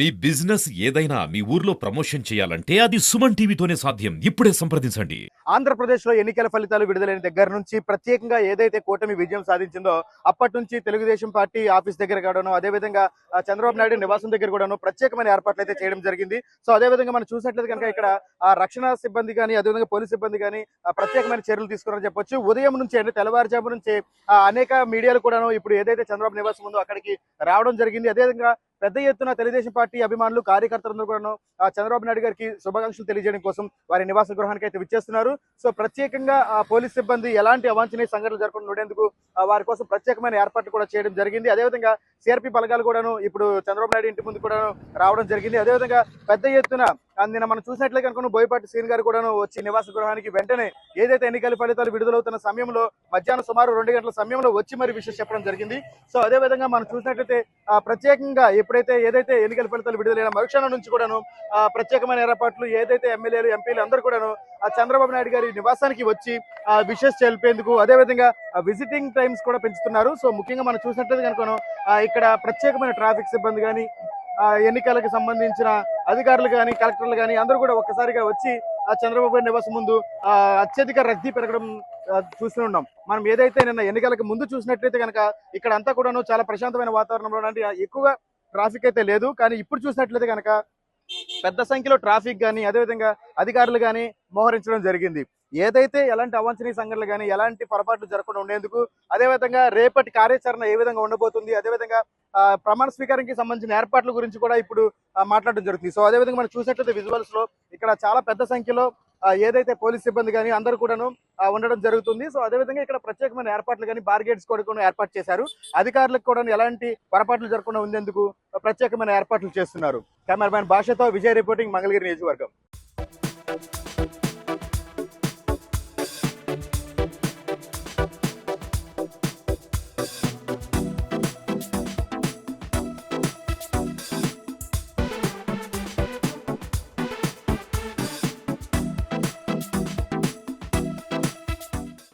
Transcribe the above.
మీ business ఏదైనా మీ ఊర్లో promotion చేయాలంటే అది సుమన్ టీవీతోనే సాధ్యం. ఇప్పుడే సంప్రదించండి. ఆంధ్రప్రదేశ్లో ఎన్నికల ఫలితాలు విడుదలైన దగ్గర నుంచి ప్రత్యేకంగా ఏదైతే కూటమి విజయం సాధించిందో అప్పటి నుంచి తెలుగుదేశం పార్టీ ఆఫీస్ దగ్గర కూడాను అదేవిధంగా చంద్రబాబు నాయుడు నివాసం దగ్గర కూడాను ప్రత్యేకమైన ఏర్పాట్లు అయితే చేయడం జరిగింది. సో అదేవిధంగా మనం చూసినట్లయితే కనుక ఇక్కడ రక్షణ సిబ్బంది కానీ అదేవిధంగా పోలీస్ సిబ్బంది కానీ ప్రత్యేకమైన చర్యలు తీసుకున్నారని చెప్పొచ్చు. ఉదయం నుంచి అంటే తెల్లవారుజాము నుంచి అనేక మీడియాలు కూడాను ఇప్పుడు ఏదైతే చంద్రబాబు నివాసం ఉందో అక్కడికి రావడం జరిగింది. అదేవిధంగా పెద్ద ఎత్తున తెలుగుదేశం పార్టీ అభిమానులు కార్యకర్తలందరూ కూడాను ఆ, చంద్రబాబు నాయుడు గారికి శుభాకాంక్షలు తెలియజేయడం కోసం వారి నివాస గృహానికి అయితే విచ్చేస్తున్నారు. సో ప్రత్యేకంగా పోలీస్ సిబ్బంది ఎలాంటి అవాంఛనీయ సంఘటనలు జరగకుండా ఉండేందుకు వారి కోసం ప్రత్యేకమైన ఏర్పాట్లు కూడా చేయడం జరిగింది. అదేవిధంగా సిఆర్పి బలగాలు కూడాను ఇప్పుడు చంద్రబాబు నాయుడు ఇంటి ముందు కూడా రావడం జరిగింది. అదేవిధంగా పెద్ద ఎత్తున నిన్న మనం చూసినట్లే కనుక బోయపాటి శ్రీని గారు కూడాను వచ్చి నివాస గృహానికి వెంటనే ఏదైతే ఎన్నికల ఫలితాలు విడుదలవుతున్న సమయంలో మధ్యాహ్నం సుమారు రెండు గంటల సమయంలో వచ్చి మరి విషయం చెప్పడం జరిగింది. సో అదే విధంగా మనం చూసినట్లయితే ప్రత్యేకంగా ఎప్పుడైతే ఏదైతే ఎన్నికల ఫలితాలు విడుదలైన మరుక్షణం నుంచి కూడాను ఆ, ప్రత్యేకమైన ఏర్పాట్లు ఏదైతే ఎమ్మెల్యేలు ఎంపీలు అందరూ కూడాను చంద్రబాబు నాయుడు గారి నివాసానికి వచ్చి ఆ విషెస్ తెలిపేందుకు అదేవిధంగా విజిటింగ్ టైమ్స్ కూడా పెంచుతున్నారు. సో ముఖ్యంగా మనం చూసినట్లయితే కనుక ఇక్కడ ప్రత్యేకమైన ట్రాఫిక్ సిబ్బంది కానీ ఎన్నికలకు సంబంధించిన అధికారులు కానీ కలెక్టర్లు కానీ అందరూ కూడా ఒక్కసారిగా వచ్చి ఆ చంద్రబాబు నివాసం ముందు అత్యధిక రద్దీ పెరగడం చూస్తూ ఉన్నాం. మనం ఏదైతే నిన్న ఎన్నికలకు ముందు చూసినట్లయితే కనుక ఇక్కడ అంతా కూడాను చాలా ప్రశాంతమైన వాతావరణంలో అంటే ఎక్కువగా ట్రాఫిక్ అయితే లేదు. కానీ ఇప్పుడు చూసినట్లయితే కనుక పెద్ద సంఖ్యలో ట్రాఫిక్ కానీ అదేవిధంగా అధికారులు కానీ మోహరించడం జరిగింది. ఏదైతే ఎలాంటి అవాంఛనీయ సంఘటనలు కానీ ఎలాంటి పొరపాట్లు జరగకుండా ఉండేందుకు అదేవిధంగా రేపటి కార్యాచరణ ఏ విధంగా ఉండబోతుంది అదేవిధంగా ప్రమాణ స్వీకారానికి సంబంధించిన ఏర్పాట్ల గురించి కూడా ఇప్పుడు మాట్లాడడం జరుగుతుంది. సో అదేవిధంగా మనం చూసినట్లయితే విజువల్స్లో ఇక్కడ చాలా పెద్ద సంఖ్యలో ఏదైతే పోలీస్ సిబ్బంది కానీ అందరూ కూడాను ఉండడం జరుగుతుంది. సో అదేవిధంగా ఇక్కడ ప్రత్యేకమైన ఏర్పాట్లు కానీ బార్గేట్స్ కూడా కూడా ఏర్పాటు చేశారు. అధికారులకు కూడా ఎలాంటి పొరపాట్లు జరగకుండా ఉండేందుకు ప్రత్యేకమైన ఏర్పాట్లు చేస్తున్నారు. కెమెరామ్యాన్ భాషతో విజయ్ రిపోర్టింగ్ మంగళగిరి నియోజకవర్గం.